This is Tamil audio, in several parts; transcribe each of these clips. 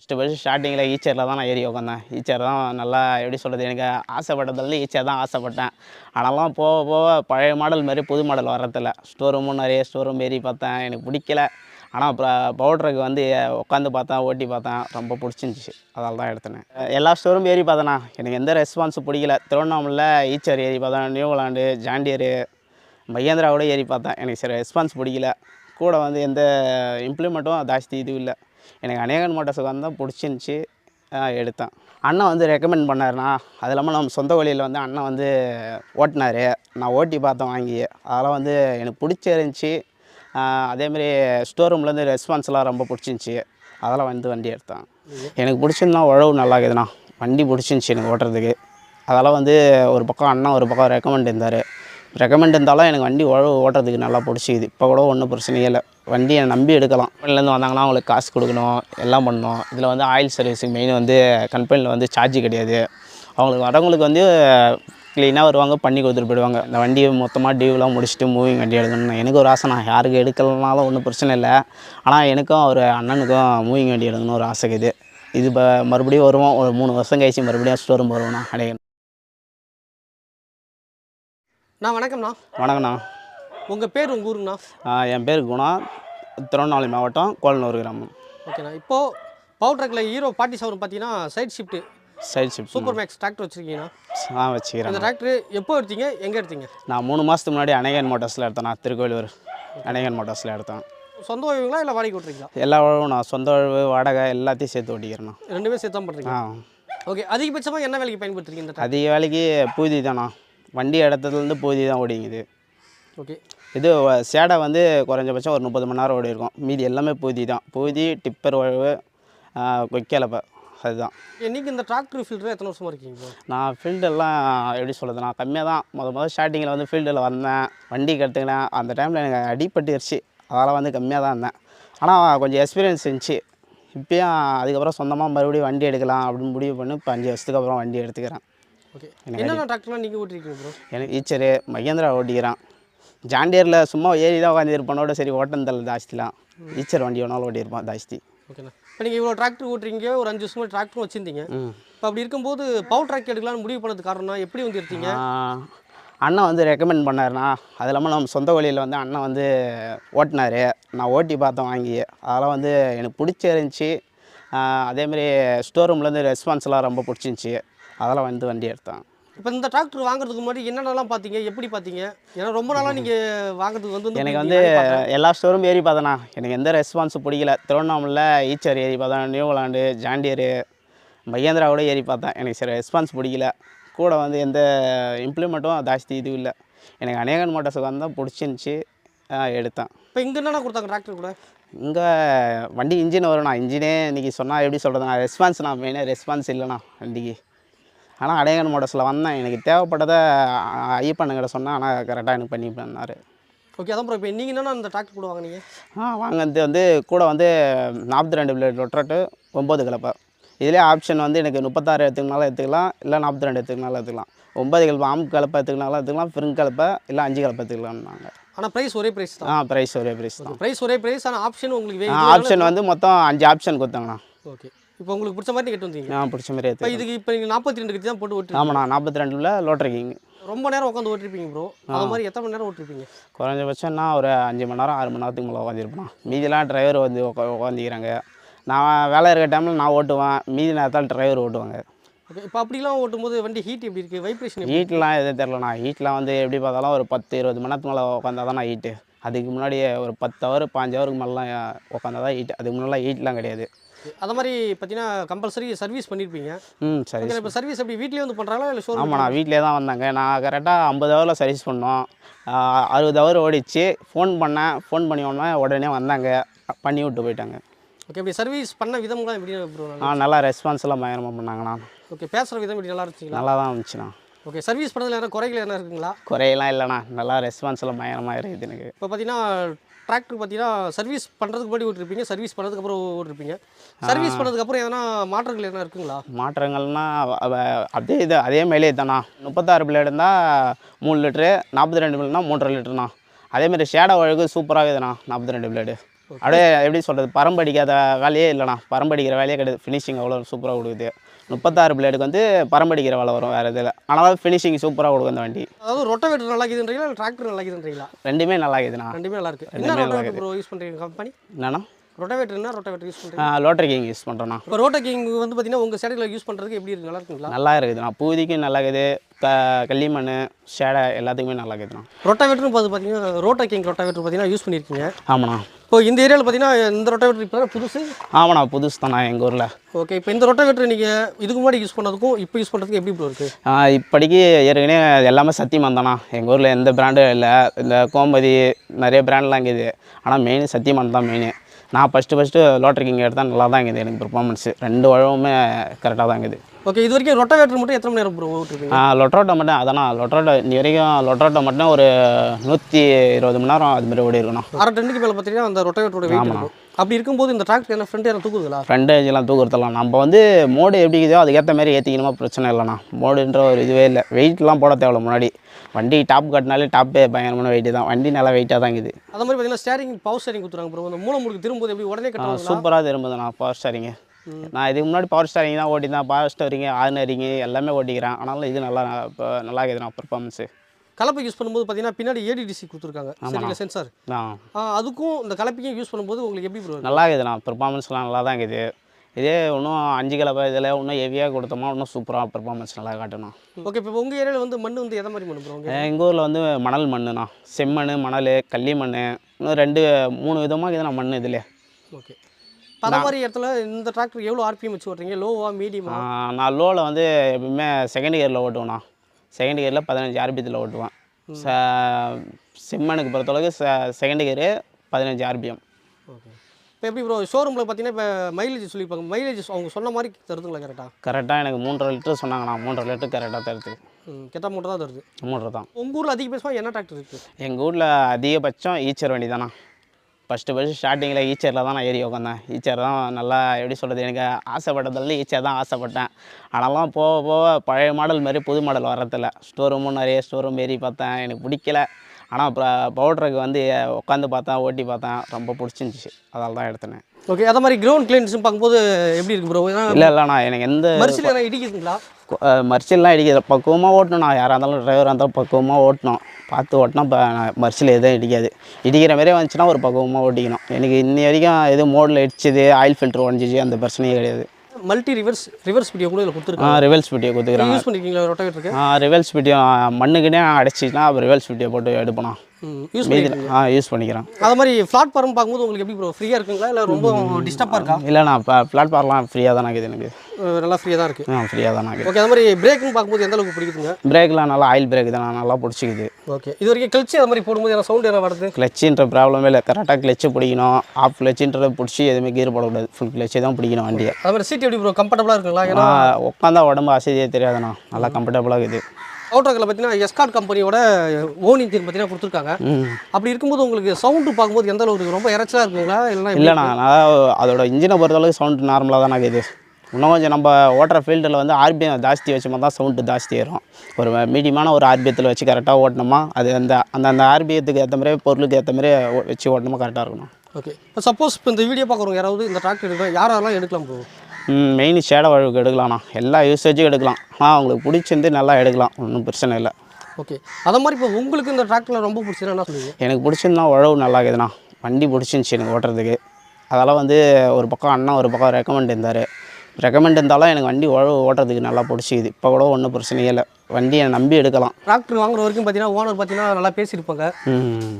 ஃபஸ்ட்டு ஃபஸ்ட்டு ஸ்டார்டிங்கில் ஈச்சரில் தான் நான் ஏறி உட்காந்தேன் ஈச்சர் தான் நல்லா எப்படி சொல்கிறது எனக்கு ஆசைப்பட்டதுலேருந்து ஈச்சர் தான் ஆசைப்பட்டேன். ஆனாலும் போக போக பழைய மாடல் மாதிரி புது மாடல் வரதில்ல ஸ்டோர் ரூமும் நிறைய ஸ்டோர் ரூம் ஏறி பார்த்தேன். எனக்கு பிடிக்கல. ஆனால் அப்புறம் பவுட்ருக்கு வந்து உட்காந்து பார்த்தேன் ஓட்டி பார்த்தேன். ரொம்ப பிடிச்சிருந்துச்சி. அதால் தான் எடுத்தேன். எல்லா ஸ்டோரும் ஏறி பார்த்தேண்ணா எனக்கு எந்த ரெஸ்பான்ஸும் பிடிக்கல. திருவண்ணாமலையில் ஈச்சர் ஏறி பார்த்தேன். நியூலாண்டு ஜாண்டியரு மகேந்திரா கூட ஏறி பார்த்தேன். எனக்கு சரி ரெஸ்பான்ஸ் பிடிக்கல. கூட வந்து எந்த இம்ப்ளிமெண்ட்டும் ஜாஸ்தி இதுவும் இல்லை. எனக்கு அநேகன் மோட்டர்ஸுக்கு வந்து பிடிச்சிருந்துச்சி. எடுத்தேன். அண்ணன் வந்து ரெக்கமெண்ட் பண்ணாருண்ணா. அது இல்லாமல் நம்ம சொந்த வழியில் வந்து அண்ணன் வந்து ஓட்டினார். நான் ஓட்டி பார்த்தேன் வாங்கி. அதெல்லாம் வந்து எனக்கு பிடிச்சிருந்துச்சி. அதேமாரி ஸ்டோர் ரூம்லேருந்து ரெஸ்பான்ஸ்லாம் ரொம்ப பிடிச்சிருந்துச்சி. அதெல்லாம் வந்து வண்டி எடுத்தேன். எனக்கு பிடிச்சிருந்தா உழவு நல்லா இருக்குதுண்ணா. வண்டி பிடிச்சிருந்துச்சி எனக்கு ஓட்டுறதுக்கு. அதெல்லாம் வந்து ஒரு பக்கம் அண்ணன் ஒரு பக்கம் ரெக்கமெண்ட் இருந்தார். ரெக்கமெண்ட் இருந்தாலும் எனக்கு வண்டி உழவு ஓட்டுறதுக்கு நல்லா பிடிச்சிக்குது. இப்போ கூட ஒன்றும் பிரச்சனையே இல்லை. வண்டியை நம்பி எடுக்கலாம். கம்பெனிலேருந்து வந்தாங்கன்னா அவங்களுக்கு காசு கொடுக்கணும் எல்லாம் பண்ணணும். இதில் வந்து ஆயில் சர்வீஸுக்கு மெயின் வந்து கம்பெனியில் வந்து சார்ஜ் கிடையாது. அவங்களுக்கு வரவங்களுக்கு வந்து க்ளீனாக வருவாங்க பண்ணி கொடுத்துட்டு போயிடுவாங்க. இந்த வண்டியை மொத்தமாக டியூலாம் முடிச்சுட்டு மூவிங் வண்டி எடுக்கணும்னு எனக்கு ஒரு ஆசை. நான் யாருக்கு எடுக்கலனாலும் ஒன்றும் பிரச்சனை இல்லை. ஆனால் எனக்கும் ஒரு அண்ணனுக்கும் மூவிங் வண்டி எடுக்கணும்னு ஒரு ஆசை இருக்குது. இது இப்போ மறுபடியும் வருவோம். ஒரு மூணு வருஷம் கழிச்சு மறுபடியும் ஸ்டோரும் வருவோம்ண்ணா அடைய நான் வணக்கம்ண்ணா. வணக்கண்ணா உங்கள் பேர் உங்கள் ஊருங்கண்ணா என் பேர் குணா. திருவண்ணாமலை மாவட்டம் கோலனூர் கிராமம். ஓகேண்ணா. இப்போது பவர் ட்ரக்கில் ஹீரோ பார்ட்டி செவன் பார்த்தீங்கன்னா side shift side shift super max tractor வச்சுருக்கீங்கண்ணா. ஆ வச்சுக்கிறேன் அந்த டிராக்டர் எப்போ எடுத்தீங்க? எங்கே எடுத்தீங்க? நான் மூணு மாதத்துக்கு முன்னாடி அநேகன் மோட்டார்ஸில் எடுத்தேன். நான் திருக்கோயிலூர் அநேகன் மோட்டார்ஸில் எடுத்தேன். சொந்த உழவுங்களா இல்லை வாடகை விட்றீங்களா எல்லா உழவும் நான் சொந்த உழவு வாடகை எல்லாத்தையும் சேர்த்து ஓட்டிக்கிறேண்ணா. ரெண்டுமே சேர்த்து தான் பண்ணுறீங்க ஆ. ஓகே அதிகபட்சமாக என்ன வேலைக்கு பயன்படுத்துறீங்க இந்த அதிக வேலைக்கு பூதி தாண்ணா. வண்டி இடத்துலேருந்து பூதி தான் ஓடிங்குது ஓகே. இது சேடை வந்து குறைஞ்சபட்சம் ஒரு முப்பது மணி நேரம் ஓடி இருக்கும். மீதி எல்லாமே பூதி தான். பூதி டிப்பர் உழவு கொய்க்கலப்பை அதுதான். நீங்கள் இந்த டிராக்டர் ஃபீல்டில் எத்தனை வருஷமாக இருக்கீங்க? நான் ஃபீல்டெல்லாம் எப்படி சொல்கிறது நான் கம்மியாக தான். முத முதல் ஸ்டார்டிங்கில் வந்து ஃபீல்டில் வந்தேன். வண்டி கற்றுக்கினேன் அந்த டைமில் எனக்கு அடிபட்டுருச்சு. அதனால் வந்து கம்மியாக தான் இருந்தேன். ஆனால் கொஞ்சம் எக்ஸ்பீரியன்ஸ் இருந்துச்சு. இப்பயும் அதுக்கப்புறம் சொந்தமாக மறுபடியும் வண்டி எடுக்கலாம் அப்படின்னு முடிவு பண்ணி இப்போ அஞ்சு வருஷத்துக்கு அப்புறம் வண்டி எடுத்துக்கிறேன். ஓகே. என்னென்ன டிராக்டர்லாம் நீங்கள் ஓட்டிருக்கீங்க ப்ரோ எனக்கு ஈச்சரு மகேந்திரா ஓட்டிக்கிறேன். ஜாண்டியரில் சும்மா ஏறி தான் உட்காந்து இருப்பானோட சரி ஓட்டந்தல் ஜாஸ்திலாம் ஈச்சர் வண்டி வேணாலும் ஓட்டியிருப்பான் ஜாஸ்தி ஓகேண்ணா. இப்போ நீங்கள் இவ்வளோ டிராக்டர் ஓட்டுறீங்க ஒரு அஞ்சு வருஷமா டிராக்டரும் வச்சுருந்தீங்க. இப்போ அப்படி இருக்கும்போது பவர் ட்ராக் எடுக்கலாம்னு முடிவு பண்ணது காரணம்னா எப்படி வந்து எடுத்தீங்க? அண்ணன் வந்து ரெக்கமெண்ட் பண்ணாருண்ணா. அது இல்லாமல் நம்ம சொந்த வழியில் வந்து அண்ணன் வந்து ஓட்டினார். நான் ஓட்டி பார்த்தேன் வாங்கி. அதெல்லாம் வந்து எனக்கு பிடிச்சிருந்துச்சி. அதேமாரி ஸ்டோர் ரூம்லேருந்து ரெஸ்பான்ஸ்லாம் ரொம்ப பிடிச்சிருந்துச்சி. அதெல்லாம் வந்து வண்டி எடுத்தேன். இப்போ இந்த டிராக்டர் வாங்குறதுக்கு முன்னாடி என்னென்னலாம் பார்த்தீங்க? எப்படி பார்த்தீங்க? ஏன்னா ரொம்ப நாளாக நீங்கள் வாங்குறதுக்கு வந்து எனக்கு வந்து எல்லா ஸ்டோரும் ஏறி பார்த்தேண்ணா எனக்கு எந்த ரெஸ்பான்ஸும் பிடிக்கல. திருவண்ணாமலையில் ஈச்சர் ஏறி பார்த்தேன். நியூலாண்டு ஜாண்டியரு மகேந்திரா கூட ஏறி பார்த்தேன். எனக்கு சரி ரெஸ்பான்ஸ் பிடிக்கல. கூட வந்து எந்த இம்ப்ளிமெண்ட்டும் ஜாஸ்தி இது இல்லை. எனக்கு அநேகன் மோட்டர்ஸுக்கு வந்தால் பிடிச்சிருந்துச்சி. எடுத்தேன். இப்போ இங்கே என்னென்ன கொடுத்தாங்க டிராக்டர் கூட? இங்கே வண்டி இன்ஜின் வரும்ண்ணா இன்ஜினே இன்றைக்கி சொன்னால் எப்படி சொல்கிறதுண்ணா ரெஸ்பான்ஸ் நான் மெயினாக ரெஸ்பான்ஸ் இல்லைண்ணா. வண்டிக்கு. ஆனால் அடையங்கன் மோட்டர்ஸில் வந்தேன். எனக்கு தேவைப்பட்டதை அஹ், ஐயப்பனுங்கிட்ட சொன்னேன். ஆனால் கரெக்டாக எனக்கு பண்ணி பண்ணார் ஓகே அதான் ப்ரோ இப்போ நீங்கள் என்னென்ன அந்த டிராக்டர் கூட வாங்குனீங்க ஆ வாங்கினது வந்து கூட வந்து நாற்பத்தி ரெண்டு பிளேட் ரொட்டரட்டு ஒம்பது கலப்பை. இதிலே ஆப்ஷன் வந்து எனக்கு முப்பத்தாறு எடுத்துக்கினாலும் எடுத்துக்கலாம். இல்லை நாற்பத்தி ரெண்டு எடுத்துக்கினாலும் எடுத்துக்கலாம். ஒம்பது கலப்பை ஆம் கலப்பை எடுத்துக்கினாலும் எடுத்துக்கலாம். ஃப்ரிங் கலப்பை இல்லை அஞ்சு கலப்பை எடுத்துக்கலாம்னாங்க. ஆனால் ப்ரைஸ் ஒரே ப்ரைஸ் தான். ஆ ப்ரைஸ் ஒரே ப்ரைஸ் தான். ப்ரைஸ் ஒரே ப்ரைஸ் ஆனால் ஆப்ஷன் உங்களுக்கு ஆப்ஷன் வந்து மொத்தம் அஞ்சு ஆப்ஷன் கொடுத்தாங்கண்ணா. ஓகே இப்போ உங்களுக்கு பிடிச்ச மாதிரி நீங்கள் வந்தீங்க நான் பிடிச்ச மாதிரி இப்போ இதுக்கு இப்போ நீங்கள் நாற்பத்தி ரெண்டு கட்சி தான் போட்டு ஓட்டு ஆமாண்ணா நாற்பத்தி ரெண்டில் லோட்டர் கிங் ரொம்ப நேரம் உட்காந்து ஓட்டிருப்பீங்க ப்ரோ அது மாதிரி எத்தனை மணி நேரம் ஓட்டிருப்பீங்க? குறைஞ்சபட்சம்னா ஒரு அஞ்சு மணி நேரம் ஆறு மணி நேரத்துக்கு மேலே உட்காந்துருப்பேன் மீதிலாம் டிரைவர் வந்து உக்கா உட்காந்துக்கிறாங்க. நான் வேலை இருக்க டைமில் நான் ஓட்டுவேன். மீதி நேரத்தால் டிரைவர் ஓட்டுவாங்க. ஓகே இப்போ அப்படிலாம் ஓட்டும்போது வண்டி ஹீட் எப்படி இருக்குது வைப்ரேஷன் ஹீட்லாம் எதுவும் தெரிலண்ணா ஹீட்லாம் வந்து எப்படி பார்த்தாலும் ஒரு பத்து இருபது மணி நேரத்துக்கு மேலே உட்காந்தா தான் ஹீட்டு அதுக்கு முன்னாடியே ஒரு பத்து ஹவர் பாஞ்சு ஹவருக்கு மேலாம் உட்காந்தா தான் ஹீட் அதுக்கு முன்னாடி ஹீட்லாம் கிடையாது. அது மாதிரி பார்த்தீங்கன்னா கம்பல்சரி சர்வீஸ் பண்ணியிருப்பீங்க ம் சரி இப்போ சர்வீஸ் எப்படி வீட்லேயே வந்து பண்ணுறாங்களா இல்லை ஷோரூம் ஆமாம் நான் வீட்டிலே தான் வந்தாங்க. நான் கரெக்டாக ஐம்பது ஹவரில் சர்வீஸ் பண்ணோம். அறுபது ஹவர் ஓடிச்சு. ஃபோன் பண்ணேன். ஃபோன் பண்ணி உடனே உடனே வந்தாங்க. பண்ணி விட்டு போயிட்டாங்க. ஓகே இப்படி சர்வீஸ் பண்ண விதம்லாம் எப்படி ப்ரோ ஆ நல்லா ரெஸ்பான்ஸ்லாம் பயங்கரமாக பண்ணாங்கண்ணா. ஓகே பேசுகிற விதம் இப்படி நல்லா இருந்துச்சுங்களா? நல்லா தான் இருந்துச்சுண்ணா. ஓகே சர்வீஸ் பண்ணதில் எதனா குறைகள் எதனா இருக்குங்களா? குறையெல்லாம் இல்லைண்ணா. நல்லா ரெஸ்பான்ஸ்லாம் பயங்கரமாக இருக்குது எனக்கு. இப்போ பார்த்தீங்கன்னா டிராக்டர் பார்த்தீங்கன்னா சர்வீஸ் பண்ணுறதுக்கு முன்னாடி ஓட்டிருப்பீங்க சர்வீஸ் பண்ணதுக்கு அப்புறம் ஓட்டிருப்பீங்க. சர்வீஸ் பண்ணதுக்கு அப்புறம் எதனா மாற்றங்கள் எதனா இருக்குங்களா? மாற்றங்கள்னா அப்படியே இது அதே மைலேஜ் தாண்ணா. முப்பத்தாறு பிளேடு இருந்தால் மூணு லிட்ரு நாற்பத்தி ரெண்டு பிளேட்னா மூன்றரை லிட்டருண்ணா அதேமாதிரி ஷேடோ அழகு சூப்பராக இருக்குதுண்ணா நாற்பத்தி ரெண்டு பிளேடு அப்படியே எப்படி சொல்கிறது பரம்படிக்காத வேலையே இல்லைண்ணா. பரம்படிக்கிற வேலையே கிடையாது. ஃபினிஷிங் அவ்வளோ சூப்பராக கொடுக்குது. முப்பத்தாறு பிளேடுக்கு வந்து பரம்படிக்கிற வேலை வரும் வேறு இதில் ஆனால் ஃபினிஷிங் சூப்பராக கொடுக்கும் இந்த வண்டி. அதாவது ரொட்டவேட்டர் நல்லா இருக்குதுன்றீங்களா? டிராக்டர் நல்லா இருக்குதுன்றீங்களா? ரெண்டுமே நல்லா இருக்குதுண்ணா. ரெண்டுமே நல்லா இருக்கு. என்ன ப்ரோ யூஸ் பண்ணுறீங்க கம்பெனி என்னண்ணா? ரொட்டவேட்டர் என்ன? ரொட்டவேட்டர் யூஸ் பண்ணுறீங்க லோட்டர் கிங் யூஸ் பண்ணுறோண்ணா இப்போ ரோட்டோ கிங் வந்து பார்த்தீங்கன்னா உங்கள் சேடையில் யூஸ் பண்ணுறதுக்கு எப்படி இருக்கு? நல்லா இருக்குங்களா? நல்லா இருக்குதுண்ணா. பூதிக்கும் நல்லா இருக்குது. க கள்ளிமண் ஷேடை எல்லாத்துக்குமே நல்லா இருக்குதுண்ணா. ரொட்டவேட்டர்னு பார்த்து பார்த்தீங்கன்னா ரோட்டோ கிங் ரொட்டவேட்டர் பார்த்தீங்கன்னா யூஸ் பண்ணியிருக்கீங்க ஆமாண்ணா. இப்போ இந்த ஏரியாவில் பார்த்தீங்கன்னா இந்த ரொட்டவேட்டர் இப்போ புதுசு? ஆமாண்ணா புதுசு தாண்ணா எங்கள் ஊரில். ஓகே இப்போ இந்த ரொட்டவேட்டர் நீங்கள் இதுக்கு முன்னாடி யூஸ் பண்ணதுக்கும் இப்போ யூஸ் பண்ணுறதுக்கு எப்படி ப்ரோ இருக்குது இப்போதைக்கு ஏற்கனவே எல்லாமே சத்தியமான் தாண்ணா. எங்கள் ஊரில் எந்த பிராண்டும் இல்லை. இந்த கோம்பதி நிறைய பிராண்ட்லாம் இருக்குது. ஆனால் மெயின் சத்தியமான் தான் மெயின் நான் ஃபஸ்ட்டு ஃபஸ்ட்டு லோட்டர் கிங் எடுத்தால் நல்லா தான் இருக்குது. எனக்கு பெர்ஃபார்மன்ஸு ரெண்டு உழவுமே கரெக்டாக தான் இருக்குது. ஓகே இது வரைக்கும் ரொட்டவேட்டர் மட்டும் எத்தனை மணி நேரம் ப்ரோ ஓட்டிருப்பீங்க? லொட்ரோட்டோ மட்டும் அதாண்ணா லொட்ரோட்டோ இன்னி வரைக்கும் லொட்ரோட்டோ மட்டும் ஒரு நூற்றி இருபது மணி நேரம் அது மாதிரி ஓடி இருக்கணும் அரை டன்னுக்கு மேலே பார்த்தீங்கன்னா அந்த ரொட்டவேட்டரோட இருக்கும். அப்படி இருக்கும்போது இந்த டிராக்டர் என்ன ஃப்ரண்ட் யாரும் தூக்குதுங்களா ஃப்ரண்ட் ஏஜெலாம் தூக்குறதெல்லாம் நம்ம வந்து மோடு எப்படி இருக்குதோ அதுக்கேற்ற மாதிரி ஏற்றிக்கணுமா பிரச்சனை இல்லைண்ணா. மோடுன்ற ஒரு இதுவே இல்லை. வெயிட்லாம் போட தேவையில்ல முன்னாடி. வண்டி டாப் கட்டினாலே டாப்பே பயங்கரமான வெயிட்டு தான். வண்டி நல்லா வெயிட்டாக தான் இருக்குது. அந்த மாதிரி பார்த்தீங்கன்னா ஸ்டேரிங் பவர் ஸ்டேரிங் கொடுத்துறாங்க ப்ரோ அந்த மூளை முடுக்கு திரும்பும்போது எப்படி உடனே கட்டுவாங்க சூப்பராக திரும்புதுண்ணா பவர் ஸ்டாரிங்கு நான் இதுக்கு முன்னாடி பவர் ஸ்டாரிங் தான் ஓட்டி தான் பவர் ஸ்டாரிங் ஆர்னரிங் எல்லாமே ஓட்டிக்கிறேன். ஆனாலும் இது நல்லா இப்போ நல்லா இருக்குதுண்ணா பர்ஃபார்மன்ஸு கலப்பை யூஸ் பண்ணும்போது பார்த்தீங்கன்னா பின்னாடி ஏடிடிசி கொடுத்துருக்காங்க. சரிங்களா சென்சார் அதுக்கும் இந்த கலப்பையும் யூஸ் பண்ணும்போது உங்களுக்கு எப்படி ப்ரோ நல்லா இருக்குதுண்ணா பெர்ஃபார்மன்ஸ்லாம் நல்லா தான் இருக்குது. இதே இன்னும் அஞ்சு கிலோ இதில் இன்னும் ஹெவியாக கொடுத்தோமா இன்னும் சூப்பராக பெர்ஃபார்மன்ஸ் நல்லா காட்டணும் ஓகே இப்போ உங்கள் ஏரியாவில் வந்து மண் வந்து எதை மாதிரி மண் ப்ரோ உங்க எங்கள் ஊரில் வந்து மணல் மண்ணுண்ணா. செம்மண் மணல் களி மண் இன்னும் ரெண்டு மூணு விதமாக இருக்குதுண்ணா மண் இதில். ஓகே அந்த மாதிரி இடத்துல இந்த டிராக்டர் எவ்வளோ ஆர்பிஎம் வச்சு ஓட்டுறீங்க? லோவா மீடியமா நான் லோவில் வந்து எப்பவுமே செகண்ட் கியரில் ஓட்டுவேண்ணா. செகண்ட் கியரில் பதினஞ்சு ஆர்பியத்தில் ஓட்டுவேன். ச செம்மனுக்கு பொறுத்தளவுக்கு செ செகண்ட் கியரு பதினஞ்சு ஆர்பிஎம் ஓகே. இப்போ எப்படி ப்ரோ ஷோரூமில் பார்த்தீங்கன்னா இப்போ மைலேஜ் சொல்லியிருப்பாங்க மைலேஜ் அவங்க சொன்ன மாதிரி தருதுங்களா கரெக்டாக கரெக்டாக எனக்கு மூன்றரை லிட்டர் சொன்னாங்கண்ணா மூன்றரை லிட்டர் கரெக்டாக தருது. கெட்ட மூட்டை தான் தருது. மூன்றரை தான். உங்கள் ஊரில் அதிகபட்சமாக என்ன டிராக்டர் இருக்குது எங்கள் ஊரில் அதிகபட்சம் ஈச்சர் வண்டி தானா ஃபஸ்ட்டு ஃபஸ்ட்டு ஸ்டார்டிங்கில் ஈச்சரில் தான் நான் ஏறி உட்காந்தேன் ஈச்சர் தான் நல்லா எப்படி சொல்கிறது எனக்கு ஆசைப்பட்டதில் ஈச்சர் தான் ஆசைப்பட்டேன். ஆனாலும் போக போக பழைய மாடல் மாதிரி புது மாடல் வரதில்ல ஸ்டோர் ரூமும் நிறைய ஸ்டோர் ரூம் ஏறி பார்த்தேன் எனக்கு பிடிக்கல. ஆனால் அப்புறம் பவுட்ருக்கு வந்து உட்காந்து பார்த்தேன் ஓட்டி பார்த்தேன் ரொம்ப பிடிச்சிருந்துச்சி. அதால் தான் எடுத்தேன். ஓகே அதே மாதிரி கிரவுண்ட் கிளியன்ஸும் பார்க்கும்போது எப்படி இருக்கு ப்ரோ இல்லை இல்லைண்ணா எனக்கு எந்த மரிசில் என்ன இடிக்குதுங்களா? மர்சில்லாம் இடிக்காது. பக்குவமாக ஓட்டணும். நான் யாராக இருந்தாலும் டிரைவராக இருந்தாலும் பக்குவமாக ஓட்டணும். பார்த்து ஓட்டினா இப்போ மர்சில் எதுவும் இடிக்காது. இடிக்கிற மாதிரியே வந்துச்சுன்னா ஒரு பக்குவமாக ஓட்டிக்கணும். எனக்கு இன்னி வரைக்கும் எதுவும் மோடில் இடிச்சது ஆயில் ஃபில்டர் உடஞ்சிச்சு அந்த பிரச்சனையே கிடையாது. மல்டி ரிவர்ஸ் ரிவர்ஸ் வீடியோ கூட இதில் கொடுத்துருக்காங்க. ரிவல்ஸ் வீடியோ கொடுத்துக்கிறாங்க. யூஸ் பண்ணிருக்கீங்களா? ரொட்டவேட்டருக்கு ரிவல்ஸ் வீடியோ மண்ணுக்குனே அடைச்சிச்சுன்னா ரிவல்ஸ் வீடியோ போட்டு எடுப்பணும் மீதி ஆ யூஸ் பண்ணிக்கிறேன். அது மாதிரி பிளாட்ஃபார்ம் பார்க்கும்போது உங்களுக்கு எப்படி ப்ரோ ஃப்ரீயாக இருக்குங்களா? இல்லை ரொம்ப டிஸ்டர்பாக இருக்கா? இல்லைண்ணா இப்போ பிளாட்ஃபார்ம்லாம் ஃப்ரீயாக தானே இருக்குது எனக்கு. நல்லா ஃப்ரீயாக தான் இருக்குது ஆ ஃப்ரீயாக தானே இருக்குது ஓகே அது மாதிரி பிரேக்குன்னு பார்க்கும்போது எந்த அளவுக்கு பிடிக்குதுங்க? பிரேக்லாம் நல்லா ஆயில் பிரேக் தான் நல்லா பிடிச்சிக்குது. ஓகே இது வரைக்கும் கழிச்சு அது மாதிரி போடும்போது என்ன சவுண்ட் என்ன வருது? கிளச்சுன்ற ப்ராப்ளமே இல்லை கரெக்டாக கிளச்சு பிடிக்கணும். ஆஃப் கிளச்சுன்றதை பிடிச்சி எதுவுமே கீர் போடக்கூடாது. ஃபுல் கிளச்சு தான் பிடிக்கணும் வண்டியை. அது மாதிரி சீட் எப்படி ப்ரோ கம்ஃபர்டபுளாக இருக்குங்களா? ஏன்னா உட்காந்தா உடம்பு அசதியே தெரியாதுண்ணா. நல்லா கம்ஃபர்டபுளாக இருக்குது. அவுட்ராக்கில் பார்த்தீங்கன்னா எஸ்கார்ட் கம்பெனியோட ஓன் இன்ஜின் பார்த்தீங்கன்னா கொடுத்துருக்காங்க. அப்படி இருக்கும்போது உங்களுக்கு சவுண்டு பார்க்கும்போது எந்த அளவுக்கு? ரொம்ப இறைச்சலாக இருக்குங்களா? எப்படி? இல்லைண்ணா நான் அதோட இன்ஜினை பொறுத்தளவுக்கு சவுண்ட் நார்மலாக தானே இருக்குது இன்னும் கொஞ்சம் நம்ம ஓட்டுற ஃபீல்டில் வந்து ஆர்பிஎம் ஜாஸ்தி வச்சோமா தான் சவுண்டு ஜாஸ்தி ஏறும். ஒரு மீடியமான ஒரு ஆர்பிஎத்தில் வச்சு கரெக்டாக ஓட்டினோமா அது அந்த அந்த அந்த ஆர்பிஎத்துக்கு ஏற்ற மாதிரி பொருளுக்கு ஏற்ற மாதிரி வச்சு ஓட்டணுமா கரெக்டாக இருக்கணும்? ஓகே இப்போ சப்போஸ் இப்போ இந்த வீடியோ பார்க்குறவங்க யாராவது இந்த டிராக்டர் எடுக்கலாம் யாரெல்லாம் எடுக்கலாம் ப்ரோ மெயின் ஷேடை வழுவுக்கு எடுக்கலாம்ண்ணா. எல்லா யூசேஜும் எடுக்கலாம். ஆனால் அவங்களுக்கு பிடிச்சிருந்து நல்லா எடுக்கலாம். ஒன்றும் பிரச்சனை இல்லை. ஓகே. அதை மாதிரி இப்போ உங்களுக்கு இந்த டிராக்டரில் ரொம்ப பிடிச்சதுன்னா என்ன சொல்லுவீங்க? எனக்கு பிடிச்சிருந்தா உழவு நல்லா இருக்குதுண்ணா. வண்டி பிடிச்சிருந்துச்சி எனக்கு ஓட்டுறதுக்கு. அதெல்லாம் வந்து ஒரு பக்கம் அண்ணன் ஒரு பக்கம் ரெக்கமெண்ட் இருந்தார். ரெக்கமெண்ட் இருந்தாலும் எனக்கு வண்டி ஓட்டுறதுக்கு நல்லா பிடிச்சிக்குது. இப்போ கூட ஒன்றும் பிரச்சனையே இல்லை. வண்டியை நம்பி எடுக்கலாம். டிராக்டர் வாங்குற வரைக்கும் பார்த்தீங்கன்னா ஓனர் பார்த்தீங்கன்னா நல்லா பேசியிருப்பாங்க.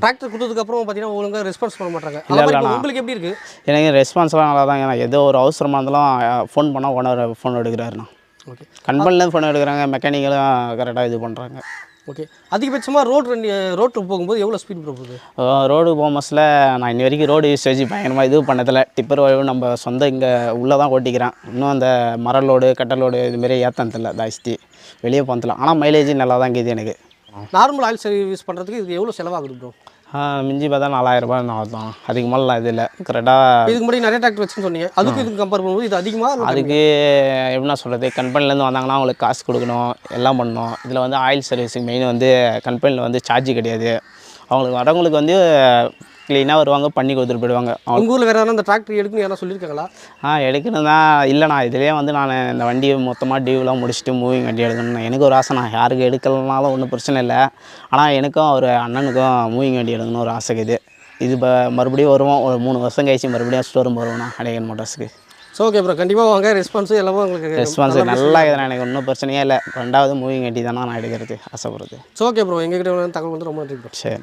டிராக்டர் கொடுத்ததுக்கப்புறம் பார்த்தீங்கன்னா ஒழுங்காக ரெஸ்பான்ஸ் பண்ண மாட்டாங்க. மாதிரி இப்போ உங்களுக்கு எப்படி இருக்குது எனக்கு ரெஸ்பான்ஸ்லாம் நல்லா தாங்க நான் ஏதோ ஒரு அவசரமாக இருந்தாலும் ஃபோன் பண்ணால் ஓனர் ஃபோன் எடுக்கிறாருண்ணா. ஓகே கம்பெனிலேருந்து ஃபோன் எடுக்கிறாங்க மெக்கானிக்கலும் கரெக்டாக இது பண்ணுறாங்க ஓகே. அதிகபட்சமாக ரோட் ரன் ரோட்டு போகும்போது எவ்வளோ ஸ்பீட் ப்ரோ போகுது? ரோடு போமஸில் நான் இன்னி வரைக்கும் ரோடு யூசேஜ் பயங்கரமாக இது பண்ணதில்ல. டிப்பர் நம்ம சொந்த இங்கே உள்ளே தான் ஓட்டிக்கிறேன். இன்னும் அந்த மர லோடு கட்டை லோடு இதுமாரி ஏற்றதில்ல ஜாஸ்தி வெளியே போனதில்ல. ஆனால் மைலேஜ் நல்லா தான் இருக்குது எனக்கு. நார்மல் ஆயில் சர்வீஸ் பண்ணுறதுக்கு இது எவ்வளோ செலவாகுது ப்ரோ மிஞ்சி பார்த்தா நாலாயிரம் ரூபாய் நான் ஆகும் அதுக்கு மேலே இது இல்லை. கரெக்டாக இதுக்கு முன்னாடி நிறைய டிராக்டர் வச்சுன்னு சொன்னீங்க. அதுக்கு இதுக்கு கம்பேர் பண்ணும்போது இது அதிகமாக அதுக்கு எப்படின்னா சொல்கிறது கம்பெனிலேருந்து வந்தாங்கன்னா அவங்களுக்கு காசு கொடுக்கணும் எல்லாம் பண்ணணும். இதில் வந்து ஆயில் சர்வீஸுக்கு மெயின் வந்து கம்பெனியில் வந்து சார்ஜ் கிடையாது. அவங்களுக்கு வரவங்களுக்கு வந்து க்ளீனாக வருவாங்க பண்ணி கொடுத்துட்டு போயிடுவாங்க. அவ்வளோ உங்கள் ஊரில் வேறு யாரும் அந்த டிராக்டர் எடுக்கணும் யாரும் சொல்லியிருக்காங்களா? ஆ எடுக்கணும் தான் இல்லைண்ணா. இதுலேயே வந்து நான் இந்த வண்டியை மொத்தமாக டியூலாம் முடிச்சுட்டு மூவிங் வண்டி எடுக்கணும் எனக்கு ஒரு ஆசை நான் யாருக்கு எடுக்கலனாலும் ஒன்றும் பிரச்சனை இல்லை. ஆனால் எனக்கும் ஒரு அண்ணனுக்கும் மூவிங் வண்டி எடுக்கணும்னு ஒரு ஆசை இருக்குது. இது இப்போ மறுபடியும் வருவோம். ஒரு மூணு வருஷம் கழிச்சு மறுபடியும் ஸ்டோர் வருவோம்ண்ணா அடையன் மோட்டார்ஸ்க்கு ஸோ ஓகே ப்ரோ கண்டிப்பாக வாங்க. ரெஸ்பான்ஸு எல்லாமே உங்களுக்கு ரெஸ்பான்ஸ் நல்லா இருக்குதுண்ணா. எனக்கு ஒன்றும் பிரச்சனையே இல்லை. ரெண்டாவது மூவிங் வண்டி தானே நான் எடுக்கிறது. ஆசைப்படுறது. ஸோ ஓகே ப்ரோ எங்ககிட்ட தகவல் வந்து ரொம்ப நன்றி ப்ரோ சரி